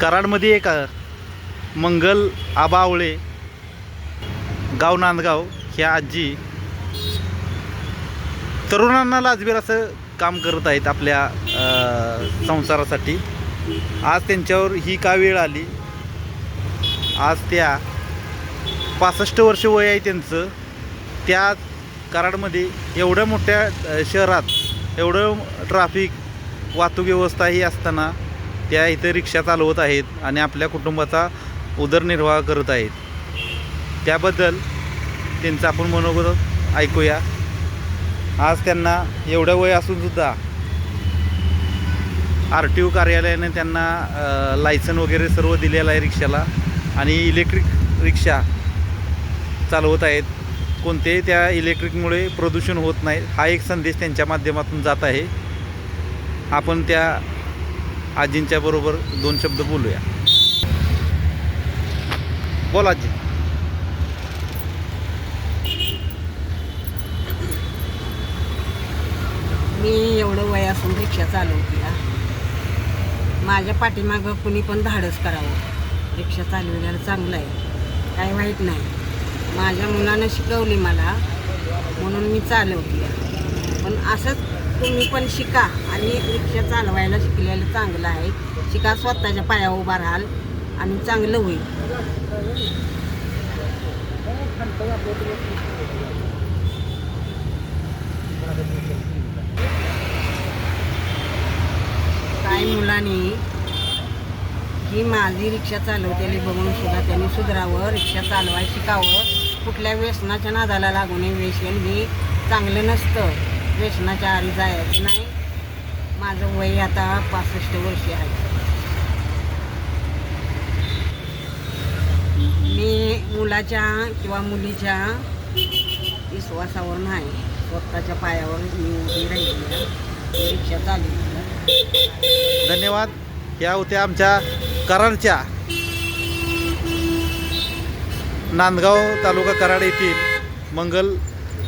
कराडमध्ये एक मंगल आबावळे गाव नांदगाव ह्या आजी तरुणांना लाजबीर असं काम करत आहेत आपल्या संसारासाठी. आज त्यांच्यावर ही का वेळ आली? आज त्या पासष्ट वर्ष वय आहे त्यांचं. त्या कराडमध्ये एवढ्या मोठ्या शहरात एवढं ट्राफिक वाहतूक व्यवस्था ही असताना त्या इथे रिक्षा चालवत आहेत आणि आपल्या कुटुंबाचा उदरनिर्वाह करत आहेत. त्याबद्दल त्यांचं आपण मनोगत ऐकूया. आज त्यांना एवढं वय असूनसुद्धा आर टी ओ कार्यालयाने त्यांना लायसन वगैरे सर्व दिलेलं आहे रिक्षाला आणि इलेक्ट्रिक रिक्षा चालवत आहेत. कोणतेही त्या इलेक्ट्रिकमुळे प्रदूषण होत नाही. हा एक संदेश त्यांच्या माध्यमातून जात आहे. आपण त्या आजींच्या बरोबर दोन शब्द बोलूया. बोला आजी. मी एवढं वय असून रिक्षा चालवते माझ्या पाठीमागं कुणी पण धाडस करावं. रिक्षा चालवल्याला चांगलं आहे. काही वाईट नाही. माझ्या मुलानं शिकवली मला म्हणून मी चालवते पण असंच तुम्ही पण शिका. आणि रिक्षा चालवायला शिकलेलं चांगलं आहे. शिका स्वतःच्या पायावर उभा राहाल आणि चांगलं होईल. काय मुलांनी ही माझी रिक्षा चालवतेली बघून सुद्धा त्यांनी सुधरावं रिक्षा चालवायला शिकावं. कुठल्या व्यसनाच्या नादाला लागू नये व्यसन हे चांगलं नसतं. व्यसनाच्या आरी जायचं नाही. माझं वय आता पासष्ट वर्षे आहे. मी मुलाच्या किंवा मुलीच्या विश्वासावर नाही. स्वतःच्या पायावर मी उभी राहिली रिक्षा चालवली धन्यवाद. या होत्या आमच्या कराडच्या. नांदगाव तालुका कराड येथील मंगल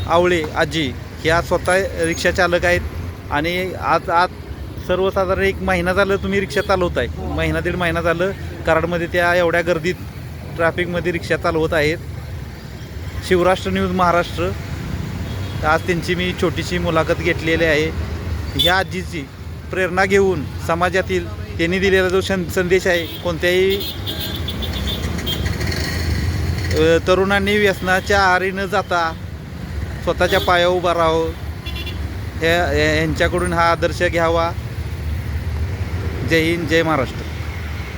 आवळे आजी. ह्या स्वतः रिक्षा चालक आहेत आणि आज आज सर्वसाधारण एक महिना झालं तुम्ही रिक्षा चालवत आहे महिना दीड महिना झालं कराडमध्ये त्या एवढ्या गर्दीत ट्रॅफिकमध्ये रिक्षा चालवत आहेत. शिवराष्ट्र न्यूज महाराष्ट्र. आज त्यांची मी छोटीशी मुलाखत घेतलेली आहे. ह्या आजीची प्रेरणा घेऊन समाजातील त्यांनी दिलेला जो शन संदेश आहे कोणत्याही तरुणांनी व्यसनाच्या आहारी न जाता स्वतःच्या पाया उभा राहावं हे- यांच्याकडून हा आदर्श घ्यावा. जय हिंद जय महाराष्ट्र.